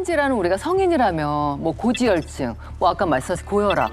흔한 질환은 우리가 성인이라면 뭐 고지혈증, 뭐 아까 말씀하신 고혈압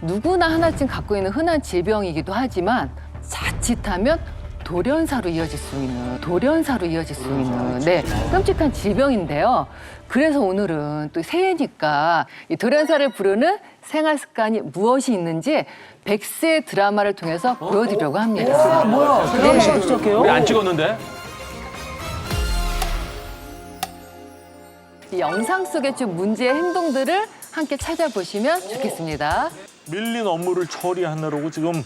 누구나 하나쯤 갖고 있는 흔한 질병이기도 하지만 자칫하면 돌연사로 이어질 수 있는 돌연사로 이어질 수 있는 네 끔찍한 질병인데요. 그래서 오늘은 또 새해니까 이 돌연사를 부르는 생활 습관이 무엇이 있는지 백세 드라마를 통해서 보여드리려고 합니다. 뭐야? 네. 드라마 시작해요? 우리 안 찍었는데? 이 영상 속의 좀 문제의 행동들을 함께 찾아보시면 좋겠습니다. 밀린 업무를 처리하느라고 지금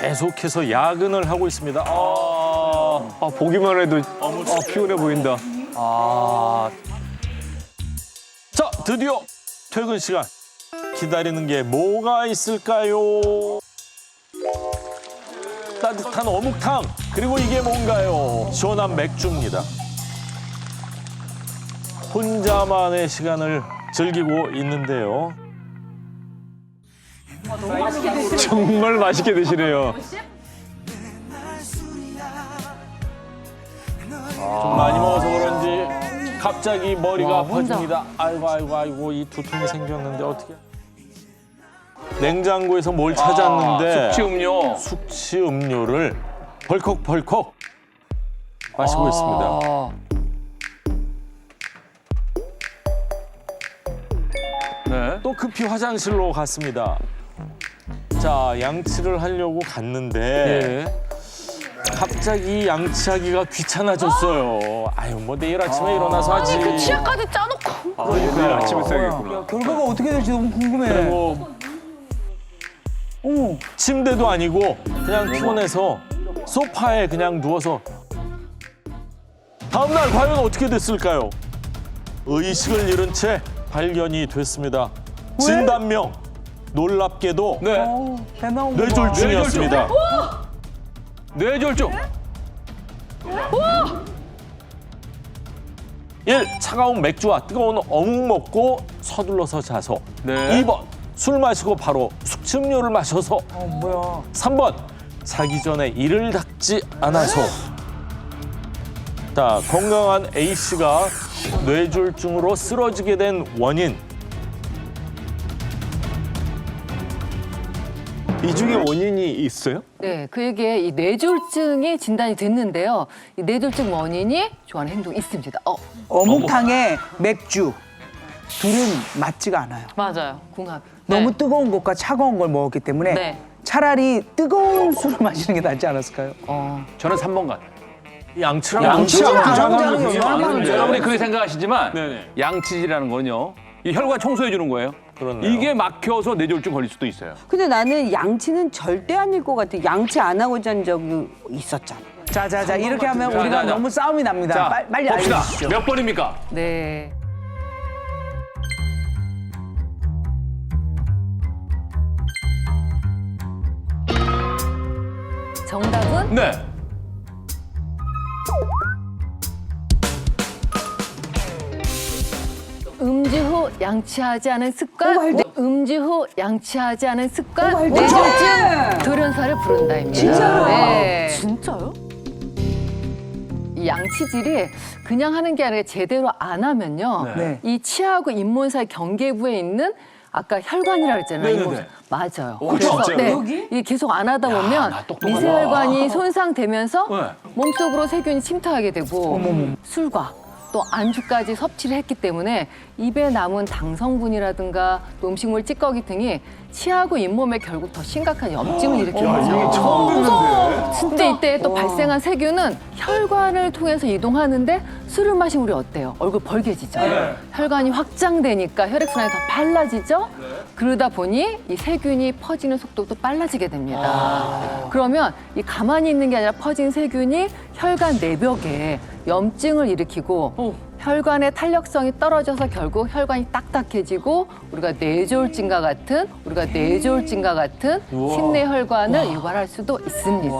계속해서 야근을 하고 있습니다. 아, 아, 보기만 해도 아, 피곤해 보인다. 아. 자, 드디어 퇴근 시간. 기다리는 게 뭐가 있을까요? 따뜻한 어묵탕. 그리고 이게 뭔가요? 시원한 맥주입니다. 혼자만의 시간을 즐기고 있는데요. 정말 맛있게 드시네요. 좀 많이 먹어서 그런지 갑자기 머리가 와, 혼자. 아파집니다. 아이고 아이고 아이고 이 두통이 생겼는데 어떻게? 냉장고에서 뭘 찾았는데 숙취 음료. 숙취 음료를 벌컥벌컥 마시고 있습니다. 또 급히 화장실로 갔습니다. 자 양치를 하려고 갔는데 예. 갑자기 양치하기가 귀찮아졌어요. 아유 뭐 내일 아침에 일어나서 하지. 그 치아까지 짜놓고. 아, 내일 아침에 써야겠구나. 야, 결과가 어떻게 될지 너무 궁금해. 그리고 어머, 침대도 아니고 그냥 피곤해서 소파에 그냥 누워서 다음 날 과연 어떻게 됐을까요? 의식을 잃은 채 발견이 됐습니다. 진단명 놀랍게도 네. 어우, 배 나온 거 봐. 뇌졸중이었습니다. 뇌졸중. 일 차가운 맥주와 뜨거운 어묵 먹고 서둘러서 자서 네. 이 2번 술 마시고 바로 숙취음료를 마셔서 어, 뭐야? 3번 자기 전에 이를 닦지 않아서 자 건강한 A 씨가 뇌졸중으로 쓰러지게 된 원인 이 중에 원인이 있어요? 네, 그에게 이 뇌졸중이 진단이 됐는데요. 이 뇌졸중 원인이 좋아하는 행동이 있습니다. 어, 어묵탕에 맥주. 둘은 맞지가 않아요. 맞아요. 궁합. 너무 뜨거운 것과 차가운 걸 먹었기 때문에 네. 차라리 뜨거운 술을 마시는 게 낫지 않았을까요? 어, 저는 3번 같아요. 양치랑 양치는 안 양치랑 하잖아요. 그게 얼마나 많은데. 그래요? 여러분이 그렇게 생각하시지만 네네. 양치질이라는 건요. 이 혈관 청소해 주는 거예요. 그렇네요. 이게 막혀서 뇌졸중 걸릴 수도 있어요. 근데 나는 양치는 절대 아닐 것 같아. 양치 안 하고 잔 적이 있었잖아. 자, 자, 자, 이렇게 하면 자, 우리가 자, 자. 너무 싸움이 납니다. 자, 빨리, 빨리 봅시다. 알려주시죠. 몇 번입니까? 네. 정답은 네. 후 양치하지 않은 습관, 음주 후 양치하지 않은 습관, 돼. 뇌졸중, 돌연사를 부른다입니다. 진짜로? 네. 진짜요? 이 양치질이 그냥 하는 게 아니라 제대로 안 하면요. 네. 이 치아하고 잇몸 사이 경계부에 있는 아까 혈관이라 그랬잖아요. 네네네. 잇몸. 맞아요. 오, 진짜요? 네, 여기? 이게 계속 안 하다 보면 나 똑똑하다. 미세혈관이 손상되면서 네. 몸속으로 세균이 침투하게 되고 술과 또 안주까지 섭취를 했기 때문에 입에 남은 당 성분이라든가 또 음식물 찌꺼기 등이 치아하고 잇몸에 결국 더 심각한 염증을 일으키는 거죠. 진짜 이때 또 발생한 세균은 혈관을 통해서 이동하는데 술을 마시면 우리 어때요? 얼굴 벌개지죠. 혈관이 확장되니까 혈액순환이 더 빨라지죠. 그러다 보니 이 세균이 퍼지는 속도도 빨라지게 됩니다. 그러면 이 가만히 있는 게 아니라 퍼진 세균이 혈관 내벽에 염증을 일으키고 혈관의 탄력성이 떨어져서 결국 혈관이 딱딱해지고 우리가 뇌졸중과 같은 우리가 뇌졸중과 같은 심내 혈관을 유발할 수도 있습니다.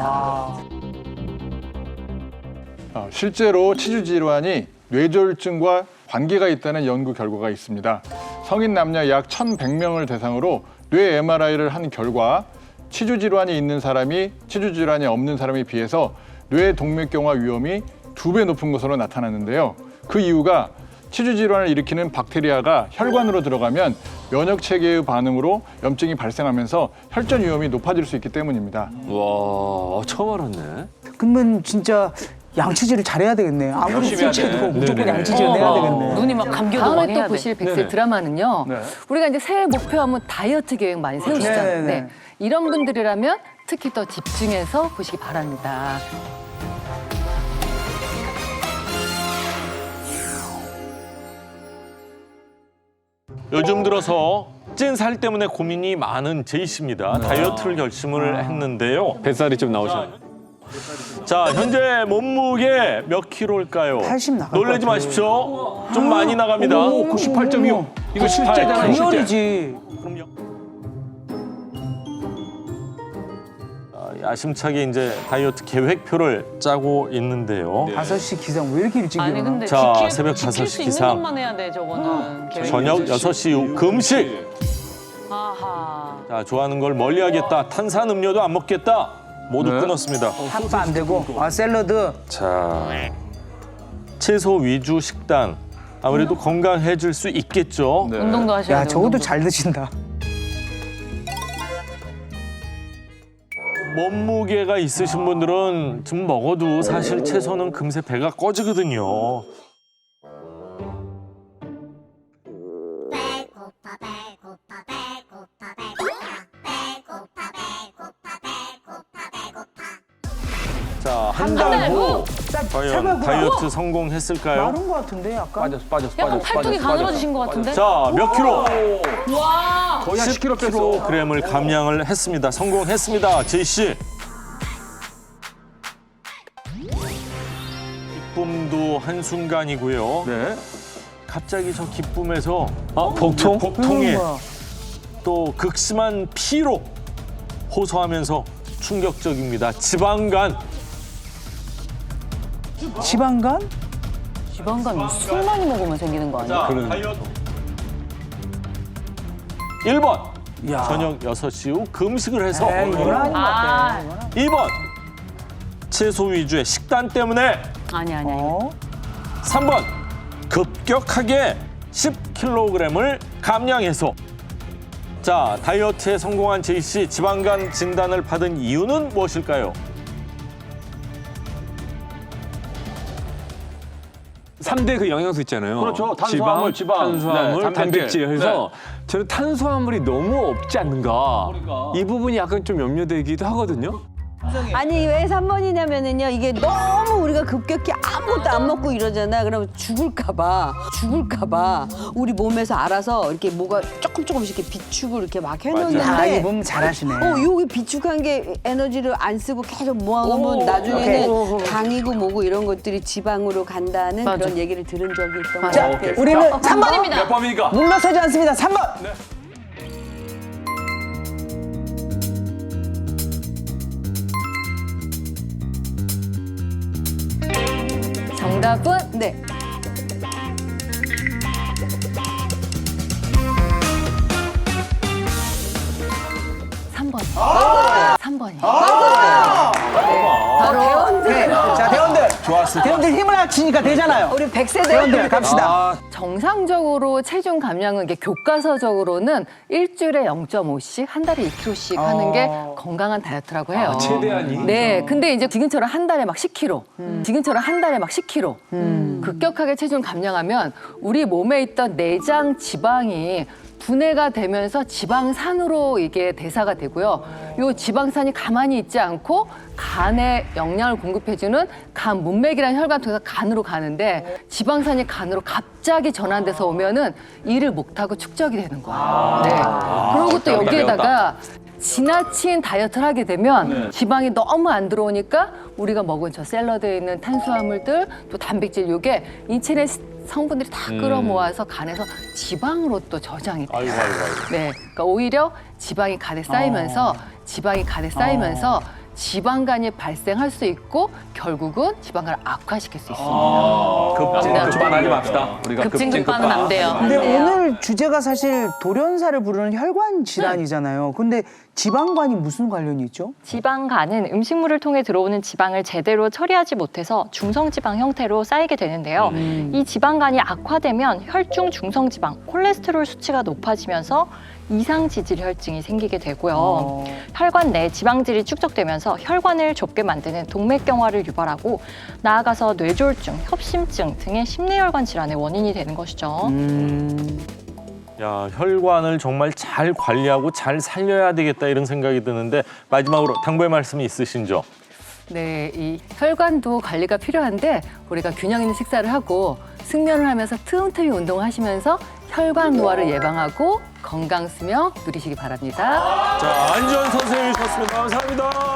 어, 실제로 치주 질환이 뇌졸중과 관계가 있다는 연구 결과가 있습니다. 성인 남녀 약 1,100명을 대상으로 뇌 MRI를 한 결과 치주 질환이 있는 사람이 치주 질환이 없는 사람에 비해서 뇌 동맥경화 위험이 두 배 높은 것으로 나타났는데요. 그 이유가 치주 질환을 일으키는 박테리아가 혈관으로 들어가면 면역 체계의 반응으로 염증이 발생하면서 혈전 위험이 높아질 수 있기 때문입니다. 와 처음 알았네. 그러면 진짜 양치질을 잘해야 되겠네. 아무리 열심히 술 해야 취해도 돼. 무조건 네네. 양치질 을 해야 되겠네. 눈이 막 감겨도 다음에 또 보실 백세 네네. 드라마는요. 네. 우리가 이제 새해 목표하면 다이어트 계획 많이 세우시잖아요. 네네. 네. 이런 분들이라면 특히 더 집중해서 보시기 바랍니다. 요즘 들어서 찐 살 때문에 고민이 많은 제이 씨입니다. 다이어트를 결심을 했는데요. 뱃살이 좀 나오셨네. 자, 현재 몸무게 몇 킬로일까요? 80 나갈 놀라지. 마십시오. 좀 많이 나갑니다. 오, 98.25. 이거 실제잖아요, 실제. 리얼이지. 그럼요. 야심차게 이제 다이어트 계획표를 짜고 있는데요. 다섯 시 기상 왜 이렇게 일찍 일어나? 아니 근데 자, 지킬, 새벽 지킬 5시 수 있는 기상. 것만 해야 돼 저거는 계획이. 저녁 6시 이후 금식. 아하 자, 좋아하는 걸 멀리하겠다. 탄산 음료도 안 먹겠다. 모두 네. 끊었습니다. 핫바 안 되고 아 샐러드 자, 채소 위주 식단. 아무래도 건강해질 수 있겠죠. 네. 운동도 하셔야 야돼 저것도 운동도. 잘 드신다. 몸무게가 있으신 분들은 좀 먹어도 사실 채소는 금세 배가 꺼지거든요. 배고파 배고파 배고파 배고파 배고파 배고파 배고파 자, 한 달 후 과연. 다이어트 성공했을까요? 마른 것 같은데 약간. 빠졌어, 빠졌어, 약간 빠졌어. 팔뚝이 빠졌어, 가늘어지신 것 같은데? 자, 몇 킬로? 와 거의 한 10kg 뺐어. 그램을 감량을 했습니다. 성공했습니다. 제이 씨. 기쁨도 한 순간이고요. 네. 갑자기 저 기쁨에서 아 복통? 복통에 뭐야. 또 극심한 피로 호소하면서 충격적입니다. 지방간. 지방간? 지방간 술 많이 먹으면 생기는 거 아니야? 자, 다이어트. 1번. 야. 저녁 6시 후 금식을 해서 에이, 이건 아닌 것 같아. 아 2번. 채소 위주의 식단 때문에 아니 아니 아니 어? 3번. 급격하게 10kg을 감량해서 자, 다이어트에 성공한 제이 씨 지방간 진단을 받은 이유는 무엇일까요? 삼대그 영양소 있잖아요. 그렇죠. 탄수화물, 지방, 탄수화물, 네, 단백질. 단백질. 해서 네. 저는 탄수화물이 너무 없지 않는가. 이 부분이 약간 좀 염려되기도 하거든요. 아니 왜 3번이냐면은요 이게 너무 우리가 급격히 아무것도 안 먹고 이러잖아 그러면 죽을까봐 죽을까봐 우리 몸에서 알아서 이렇게 뭐가 조금 조금씩 이렇게 비축을 이렇게 막 아, 해놓는데 이몸 잘하시네. 어 여기 비축한 게 에너지를 안 쓰고 계속 모아놓으면 나중에는 당이고 뭐고 이런 것들이 지방으로 간다는 맞아. 그런 얘기를 들은 적이 있던 것 자, 같아요 우리는 3번. 몇 번입니까? 물러서지 않습니다. 3번. 정답은 네 3번. 3번이요. 바로 네. 자 대원들. 좋았을 대원들 힘을 합치니까 되잖아요. 우리 백세대 대원들 갑시다. 정상적으로 체중 감량은 이게 교과서적으로는 일주일에 0.5씩 한 달에 2kg씩 하는 게 건강한 다이어트라고 해요. 최대한이. 네, 근데 이제 지금처럼 한 달에 막 10kg, 지금처럼 한 달에 막 10kg, 급격하게 체중 감량하면 우리 몸에 있던 내장 지방이 분해가 되면서 지방산으로 이게 대사가 되고요. 요 지방산이 가만히 있지 않고 간에 영양을 공급해주는 간 문맥이라는 혈관 통해서 간으로 가는데 지방산이 간으로 갑자기 전환돼서 오면은 일을 못하고 축적이 되는 거예요. 네. 그리고 또 배웠다, 여기에다가 지나친 다이어트를 하게 되면 지방이 너무 안 들어오니까 우리가 먹은 저 샐러드에 있는 탄수화물들 또 단백질 요게 인체의 성분들이 다 끌어모아서 간에서 지방으로 또 저장이 돼요. 아이고, 아이고, 아이고. 네, 그러니까 오히려 지방이 간에 쌓이면서 지방이 간에 쌓이면서 지방간이 발생할 수 있고 결국은 지방간을 악화시킬 수 있습니다. 급진급반하지 맙시다. 우리가 급진 급반은 안 돼요. 근데 오늘 주제가 사실 돌연사를 부르는 혈관 질환이잖아요. 근데 지방관이 무슨 관련이 있죠? 지방간은 음식물을 통해 들어오는 지방을 제대로 처리하지 못해서 중성지방 형태로 쌓이게 되는데요. 이 지방간이 악화되면 혈중 중성지방, 콜레스테롤 수치가 높아지면서 이상 지질 혈증이 생기게 되고요. 혈관 내 지방질이 축적되면서 혈관을 좁게 만드는 동맥경화를 유발하고 나아가서 뇌졸중, 협심증 등의 심내혈관 질환의 원인이 되는 것이죠. 야, 혈관을 정말 잘 관리하고 잘 살려야 되겠다 이런 생각이 드는데 마지막으로 당부의 말씀이 있으신죠? 네, 이 혈관도 관리가 필요한데 우리가 균형 있는 식사를 하고 숙면을 하면서 틈틈이 운동을 하시면서 혈관 노화를 예방하고 건강 수명 누리시기 바랍니다. 자, 안지원 선생님이셨습니다. 감사합니다.